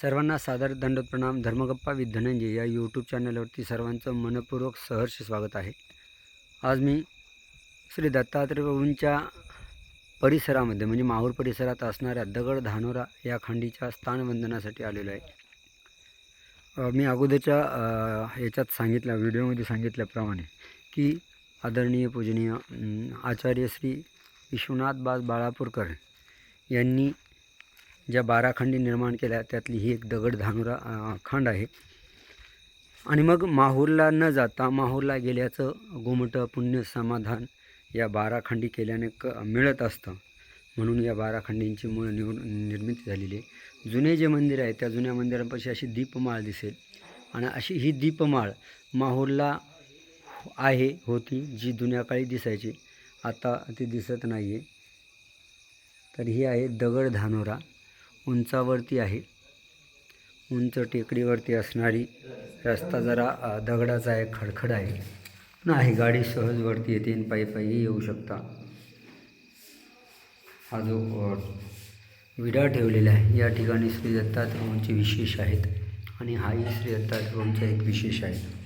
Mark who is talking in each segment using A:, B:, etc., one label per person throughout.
A: सर्वांना सादर दंडोत प्रणाम. धर्मगप्पा विथ धनंजय या यूट्यूब चॅनलवरती सर्वांचं मनपूर्वक सहर्ष स्वागत आहे. आज मी श्री दत्तात्रय प्रभूंच्या परिसरामध्ये म्हणजे माहूर परिसरात असणाऱ्या दगड धानोरा या खंडीच्या स्थानवंदनासाठी आलेलो आहे. मी अगोदरच्या याच्यात सांगितल्या व्हिडिओमध्ये सांगितल्याप्रमाणे की आदरणीय पूजनीय आचार्य श्री विश्वनाथ बाज बाळापूरकर यांनी ज्या बारा खंडी निर्माण केल्या त्यातली ही एक दगड धानुरा खंड आहे. आणि मग माहूरला न जाता माहूरला गेल्याचं गोमट पुण्य समाधान या बारा खंडी केल्याने क मिळत असतं. म्हणून या बारा खंडींची मूळ निव निर्मिती झालेली आहे. जुने जे मंदिर आहे त्या जुन्या मंदिरांपाशी अशी दीपमाळ दिसेल. आणि अशी ही दीपमाळ माहूरला आहे होती जी जुन्या काळी दिसायची. आता ती दिसत नाही आहे तर ही आहे दगड धानोरा. उंचावरती आहे. उंच टेकडीवरती असणारी रस्ता जरा दगडाचा आहे खडखड आहे. नाही गाडी सहजवरती येते आणि पायी पायी येऊ शकता. हा जो विडा ठेवलेला आहे या ठिकाणी श्री दत्तात्रयांचे विशेष आहेत. आणि हाही श्री दत्तात्रेयांचा एक विशेष आहे.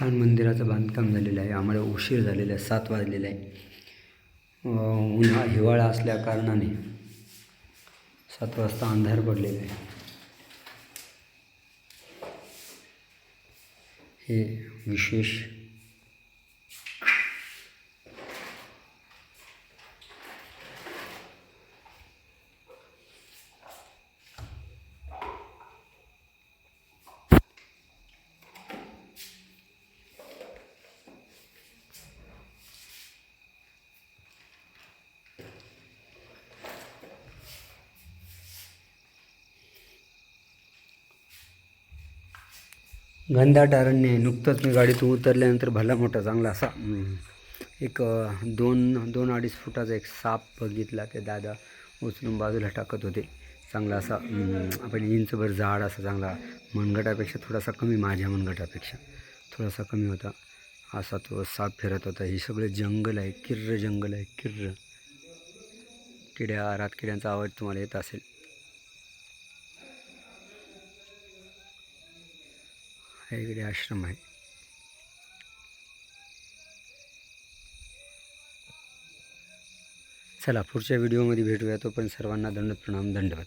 A: छान मंदिराचं बांधकाम झालेलं आहे. आम्हाला उशीर झालेला आहे. सात वाजलेला आहे. उन्हा हिवाळा असल्या कारणाने सात वाजता अंधार पडलेला आहे. हे विशेष घनदाट अरण्य नुकतंच मी गाडीतून उतरल्यानंतर भला मोठा चांगला असा एक दोन दोन अडीच फुटाचा एक साप बघितला ते दादा उचलून बाजूला टाकत होते. चांगला असा आपण इंचभर जाड असा चांगला मनगटापेक्षा थोडासा कमी माझ्या मनगटापेक्षा थोडासा कमी होता. असा तो साप फिरत होता. हे सगळं जंगल आहे किर्र जंगल आहे किर्र. किड्या रातकिड्यांचा आवाज तुम्हाला येत असेल. हा इकडे आश्रम आहे. चला पुढच्या व्हिडिओमध्ये भेटूया. तो पण सर्वांना दंड प्रणाम दंडवत.